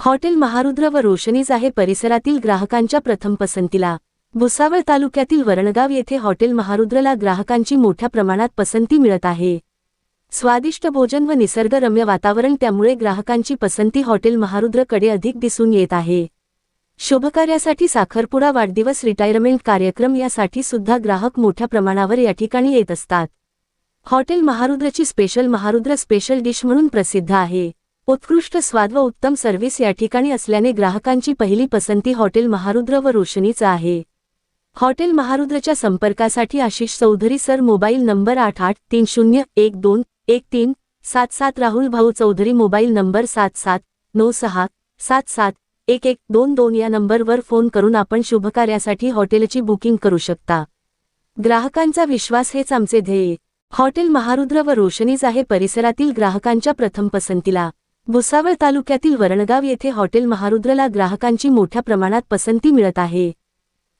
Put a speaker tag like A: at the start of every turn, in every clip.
A: Hotel Maharudra व रोशनीज आहे परिसरातील ग्राहकांच्या प्रथम पसंतीला. भुसावळ तालुक्यातील वरणगाव येथे हॉटेल महारुद्रला ग्राहकांची मोठ्या प्रमाणात पसंती मिळत आहे. स्वादिष्ट भोजन व निसर्गरम्य वातावरण त्यामुळे ग्राहकांची पसंती हॉटेल महारुद्रकडे अधिक दिसून येत आहे. शुभकार्यासाठी साखरपुडा वाढदिवस रिटायरमेंट कार्यक्रम यासाठी सुद्धा ग्राहक मोठ्या प्रमाणावर या ठिकाणी येत असतात. हॉटेल महारुद्रची स्पेशल महारुद्र स्पेशल डिश म्हणून प्रसिद्ध आहे. उत्कृष्ट स्वाद व उत्तम सर्व्हिस या ठिकाणी असल्याने ग्राहकांची पहिली पसंती हॉटेल महारुद्र व रोशनीचं आहे. हॉटेल महारुद्रच्या संपर्कासाठी Ashish Chaudhari sir mobile number आठ आठ तीन शून्य एक दोन एक तीन सात सात राहुल भाऊ चौधरी मोबाईल नंबर सात सात नऊ सहा सात सात एक एक दोन दोन या नंबरवर फोन करून आपण शुभकार्यासाठी हॉटेलची बुकिंग करू शकता. ग्राहकांचा विश्वास हेच आमचे ध्येय. हॉटेल महारुद्र व रोशनीज आहे परिसरातील ग्राहकांच्या प्रथम पसंतीला. भुसावळ तालुक्यातील वरणगाव येथे हॉटेल महारुद्रला ग्राहकांची मोठ्या प्रमाणात पसंती मिळत आहे.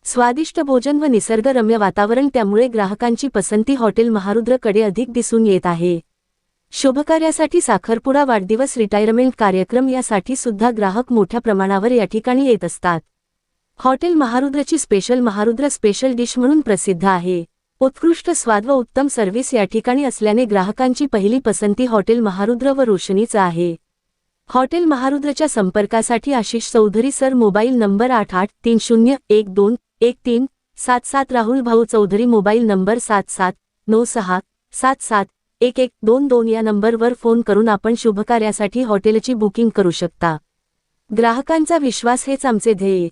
A: स्वादिष्ट भोजन व निसर्गरम्य वातावरण त्यामुळे ग्राहकांची पसंती हॉटेल महारुद्रकडे अधिक दिसून येत आहे. शुभकार्यासाठी साखरपुडा वाढदिवस रिटायरमेंट कार्यक्रम यासाठी सुद्धा ग्राहक मोठ्या प्रमाणावर या ठिकाणी येत असतात. हॉटेल महारुद्रची स्पेशल महारुद्र स्पेशल डिश म्हणून प्रसिद्ध आहे. उत्कृष्ट स्वाद व उत्तम सर्व्हिस या ठिकाणी असल्याने ग्राहकांची पहिली पसंती हॉटेल महारुद्र व रोशनीचं आहे. हॉटेल महारुद्रच्या संपर्कासाठी Ashish Chaudhari sir mobile number आठ आठ तीन शून्य एक दोन एक तीन सात सात राहुल भाऊ चौधरी मोबाईल नंबर सात सात नऊ सहा सात सात एक एक दोन दोन या नंबरवर फोन करून आपण शुभकार्यासाठी हॉटेलची बुकिंग करू शकता. ग्राहकांचा विश्वास हेच आमचे ध्येय.